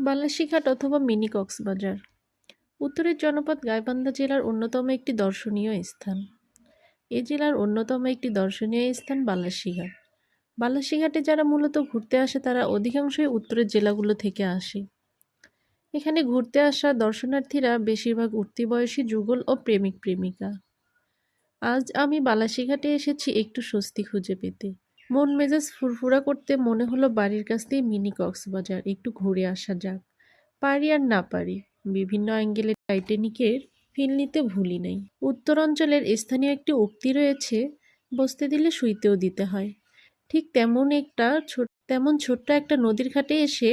বালাসীঘাট অথবা মিনি কক্সবাজার। উত্তরের জনপদ গাইবান্ধা জেলার অন্যতম একটি দর্শনীয় স্থান। এ জেলার অন্যতম একটি দর্শনীয় স্থান বালাসীঘাট। বালাসীঘাটে যারা মূলত ঘুরতে আসে, তারা অধিকাংশই উত্তরের জেলাগুলো থেকে আসে। এখানে ঘুরতে আসা দর্শনার্থীরা বেশিরভাগ উঠতি বয়সী যুগল ও প্রেমিক প্রেমিকা আজ আমি বালাসীঘাটে এসেছি একটু স্বস্তি খুঁজে পেতে। মন মেজাজ ফুরফুরা করতে মনে হলো বাড়ির কাছ থেকে মিনি কক্সবাজার, একটু ঘুরে আসা যাক। পারি আর না পারি, বিভিন্ন অ্যাঙ্গেলে টাইটানিকের ফিল নিতে ভুলি নাই। উত্তর অঞ্চলের স্থানীয় একটি উক্তি রয়েছে, বসতে দিলে শুইতেও দিতে হয়। ঠিক তেমন একটা ছোট, তেমন ছোট্ট একটা নদীর ঘাটে এসে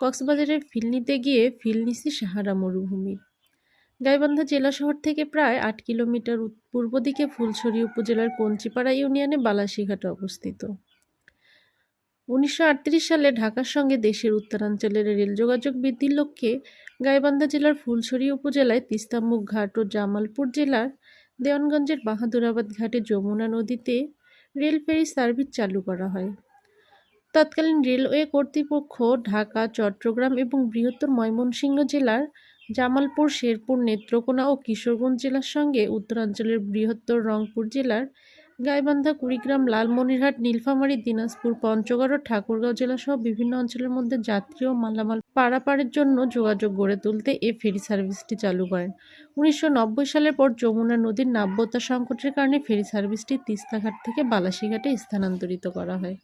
কক্সবাজারের ফিল নিতে গিয়ে ফিল নিছি সাহারা মরুভূমির। গাইবান্ধা জেলা শহর থেকে প্রায় আট কিলোমিটার পূর্ব দিকে ফুলছড়ি উপজেলার কঞ্চিপাড়া ইউনিয়নে বালাসীঘাট অবস্থিত। উনিশশো আটত্রিশ সালে ঢাকার সঙ্গে দেশের উত্তরাঞ্চলের রেল যোগাযোগ বৃদ্ধির লক্ষ্যে গাইবান্ধা জেলার ফুলছড়ি উপজেলায় তিস্তামুখ ঘাট ও জামালপুর জেলার দেওয়ানগঞ্জের বাহাদুরাবাদ ঘাটে যমুনা নদীতে রেল ফেরি সার্ভিস চালু করা হয়। তৎকালীন রেলওয়ে কর্তৃপক্ষ ঢাকা, চট্টগ্রাম এবং বৃহত্তর ময়মনসিংহ জেলার জামালপুর, শেরপুর, নেত্রকোনা ও কিশোরগঞ্জ জেলার সঙ্গে উত্তরাঞ্চলের বৃহত্তর রংপুর জেলার গাইবান্ধা, কুড়িগ্রাম, লালমনিরহাট, নীলফামারী, দিনাজপুর, পঞ্চগড় ও ঠাকুরগাঁও জেলাসহ বিভিন্ন অঞ্চলের মধ্যে যাত্রী ও মালামাল পারাপারের জন্য যোগাযোগ গড়ে তুলতে এ ফেরি সার্ভিসটি চালু করেন। উনিশশো নব্বই সালের পর যমুনা নদীর নাব্যতা সংকটের কারণে ফেরি সার্ভিসটি তিস্তাঘাট থেকে বালাসীঘাটে স্থানান্তরিত করা হয়।